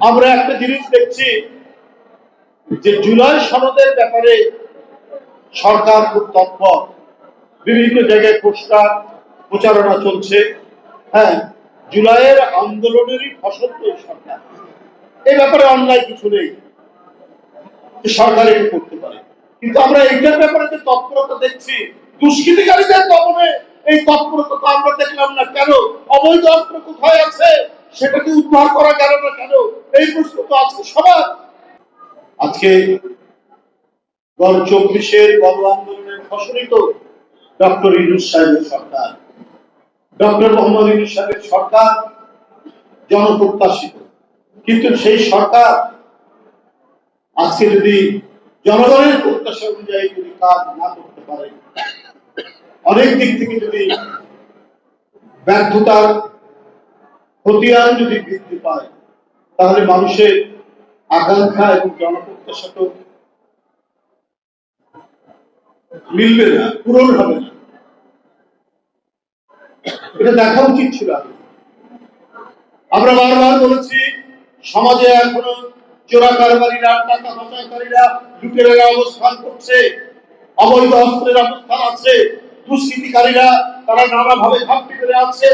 আমরা একটা জিনিস দেখছি যে জুলাই সনদের ব্যাপারে সরকার খুব তৎপর। বিভিন্ন জায়গায় পোস্টার প্রচারণা চলছে। হ্যাঁ জুলাইয়ের আন্দোলনেরই ফসল তো সরকার। এই ব্যাপারে অন্যায় কিছু নেই। সরকার এটা করতে পারে। কিন্তু আমরা এইটার ব্যাপারে যে তৎপরতা দেখছি, দুষ্কৃতিকারীদের দমনে এই তৎপরতা তো আমরা দেখলাম না। কেন? অবৈধ অস্ত্র কোথায় আছে। সেটাকে উদ্ধার করা গেল না কেন? এই প্রশ্ন তো আজকে সবার। আজকে গত চব্বিশের গণ আন্দোলনের ফসলই তো ডক্টর ইনুস সাহেবের সরকার। ডক্টর মোহাম্মদ ইনুস সাহেবের সরকার জনপ্রত্যাশিত। কিন্তু সেই সরকার আজকে যদি জনগণের প্রত্যাশা অনুযায়ী যদি কাজ না করতে পারে, অনেক দিক থেকে যদি ব্যর্থতার খতিয়ান যদি বৃদ্ধি পায়, তাহলে মানুষের আকাঙ্ক্ষা এবং জনপ্রত্যাশা তো মিলবে না, পূরণ হবে না এটা দেখা উচিত ছিল। আমরা বারবার বলেছি, সমাজে এখনও চোরা কারবারিরা, টাকা পাচারকারীরা লুটেরা অবস্থান করছে, অবৈধ অস্ত্রের অবস্থান আছে, দুষ্কৃতিকারীরা তারা নানাভাবে ঘাপটি করে আছে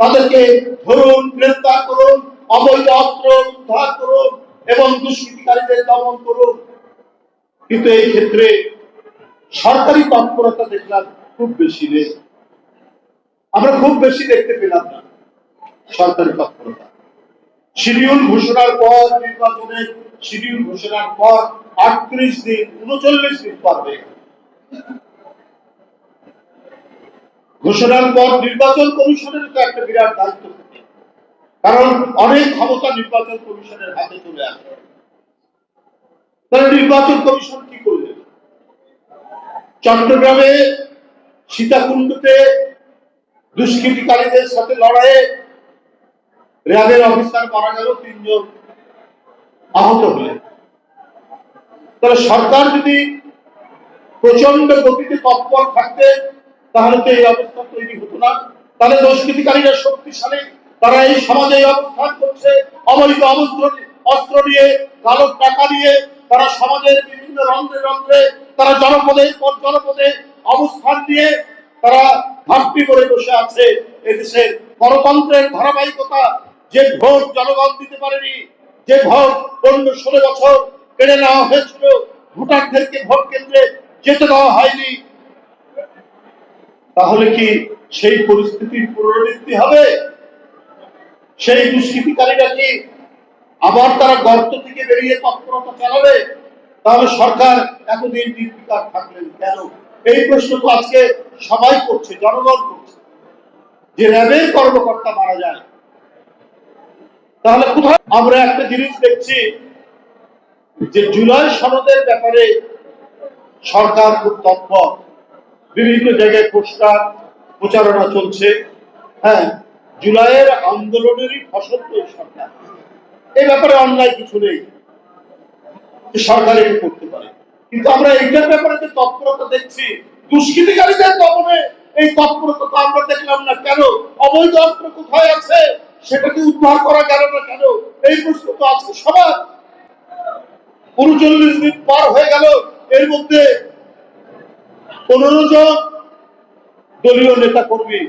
তাদেরকে ধরুন, গ্রেফতার করুন, অবৈধ অস্ত্র উদ্ধার করুন এবং দুষ্কৃতিকারীদের দমন করুন। কিন্তু এই ক্ষেত্রে সরকারি তৎপরতা দেখলাম খুব বেশি নেই। আমরা খুব বেশি দেখতে পেলাম না সরকারি তৎপরতা। শিডিউল ঘোষণার পর নির্বাচনের শিডিউল ঘোষণার পর আটত্রিশ দিন, উনচল্লিশ দিন পর হয়ে। ঘোষণার পর নির্বাচন কমিশনের তো একটা বিরাট দায়িত্ব থাকে। কারণ অনেক ক্ষমতা নির্বাচন কমিশনের হাতে চলে আসে। তাহলে নির্বাচন কমিশন কি করবে? চট্টগ্রামে সীতাকুণ্ডতে দুষ্কৃতিকারীদের সাথে লড়াইয়ে র্যাবের অফিসার মারা গেল, তিনজন আহত হলেন। তাহলে সরকার যদি প্রচণ্ড গতিতে তৎপর থাকতে তাহলে তো এই অবস্থা তৈরি হতো না। তাহলে দুষ্কৃতিকারীরা শক্তিশালী। তারা এই সমাজে অবস্থান করছে, অবৈধ অস্ত্র অস্ত্র নিয়ে কালো টাকা নিয়ে। তারা সমাজের বিভিন্ন রন্ধ্রে রন্ধ্রে, তারা জনপদে পর জনপদে অবস্থান নিয়ে তারা ঘাটতি করে বসে আছে এদেশের গণতন্ত্রের ধারাবাহিকতা। যে ভোট জনগণ দিতে পারেনি, যে ভোট অন্য ষোলো বছর কেড়ে নেওয়া হয়েছিল, ভোটারদেরকে ভোট কেন্দ্রে যেতে দেওয়া হয়নি তাহলে কি সেই পরিস্থিতির পুনরাবৃত্তি হবে? সেই দুষ্কৃতিকারীরা কি আবার তারা গর্ত থেকে বেরিয়ে তৎপরতা চালাবে? তাহলে সরকার এতদিন নির্বিকার থাকলেন কেন? এই প্রশ্ন তো আজকে সবাই করছে, জনগণ করছে। যে র্যাবের কর্মকর্তা মারা যায়, তাহলে কোথাও আমরা একটা জিনিস দেখছি যে জুলাই সনদের ব্যাপারে সরকার খুব তৎপর। বিভিন্ন জায়গায় পোস্টার প্রচারণা চলছে। হ্যাঁ জুলাইয়ের আন্দোলনেরই ফসল তো এই সরকার। এই ব্যাপারে অন্যায় কিছু নেই। সরকার এটা করতে পারে। কিন্তু আমরা এইটার ব্যাপারে যে তৎপরতা দেখছি, দুষ্কৃতিকারীদের দমনে এই তৎপরতা তো আমরা দেখলাম না কেন? অবৈধ অস্ত্র কোথায় আছে? সেটাকে উদ্ধার করা গেল না কেন? এই প্রশ্ন তো আজকে সবার। উনচল্লিশ দিন পার হয়ে গেল। এর মধ্যে পনেরো জন দলীয় নেতা কর্মী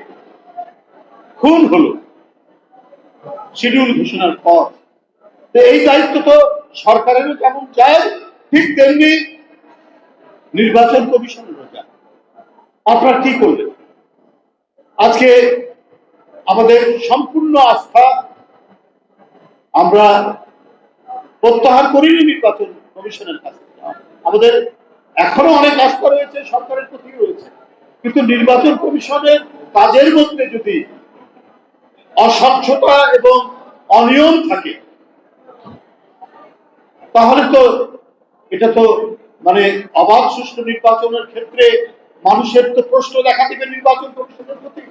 খুন হলো শিডিউল ঘোষণার পর। তো এই দায়িত্ব তো সরকারেরও যেমন চায়, ঠিক তেমনি নির্বাচন কমিশনেরও চায়। আপনারা কি করলেন? আজকে আমাদের সম্পূর্ণ আস্থা আমরা প্রত্যাহার করিনি নির্বাচন কমিশনের কাছে। আমাদের এখনও অনেক আস্থা রয়েছে। কিন্তু নির্বাচন কমিশনের কাজের মধ্যে যদি অস্বচ্ছতা এবং অনিয়ম থাকে, তাহলে তো এটা তো মানে অবাধ সুষ্ঠু নির্বাচনের ক্ষেত্রে মানুষের তো প্রশ্ন দেখা দিবে নির্বাচন কমিশনের প্রতি।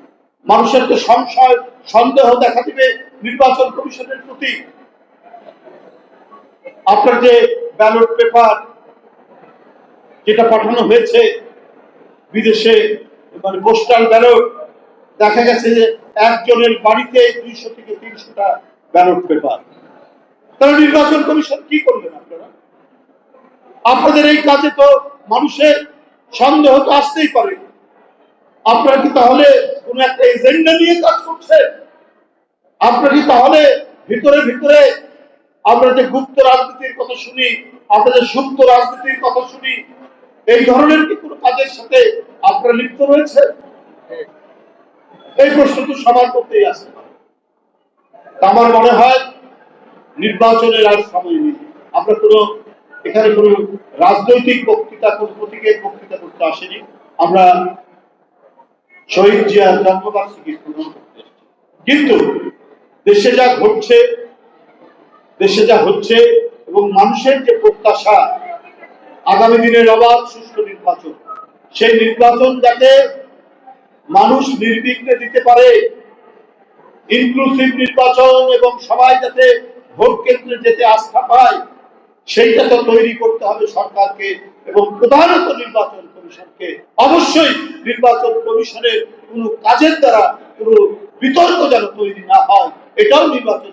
মানুষের তো সংশয়, সন্দেহ দেখা দিবে নির্বাচন কমিশনের প্রতি। আপনার যে ব্যালট পেপার যেটা পাঠানো হয়েছে বিদেশে মানে পোস্টাল ব্যালট দেখা গেছে যে একজনের বাড়িতে দুইশো থেকে তিনশোটা ব্যালট পেপার তাহলে নির্বাচন কমিশন কি করবেন আপনারা? আপনাদের এই কাজে তো মানুষের সন্দেহ তো আসতেই পারে। আপনারা কি তাহলে কোন একটা এজেন্ডা নিয়ে কাজ করছেন? আপনারা কি তাহলে ভিতরে ভিতরে আমরা যে গুপ্ত রাজনীতির কথা শুনি, আপনাদের সুপ্ত রাজনীতির কথা শুনি, এই ধরনের কি কোনো কাজের সাথে আপনারা লিপ্ত রয়েছে? এই প্রশ্ন তো সবার করতেই আসে আমার মনে হয় নির্বাচনের আর সময় নেই। আমরা কোনো, এখানে কোনো রাজনৈতিক বক্তৃতা, কোনো প্রতীকের বক্তৃতা করতে আসেনি। আমরা শহীদ জিয়ার জন্মবার্ষিকী স্মরণ করতে কিন্তু দেশে যা ঘটছে, দেশে যা হচ্ছে এবং মানুষের যে প্রত্যাশা, আগামী দিনের অবাধ সুষ্ঠু নির্বাচন সেই নির্বাচন যাতে মানুষ নির্বিঘ্নে দিতে পারে। ইনক্লুসিভ নির্বাচন এবং সবাই যাতে ভোট কেন্দ্রে যেতে আস্থা পায়, সেইটা তো তৈরি করতে হবে সরকারকে এবং প্রধানত নির্বাচন কমিশনকে। অবশ্যই নির্বাচন কমিশনের কোনো কাজের দ্বারা কোনো বিতর্ক যেন তৈরি না হয়, এটাও নির্বাচন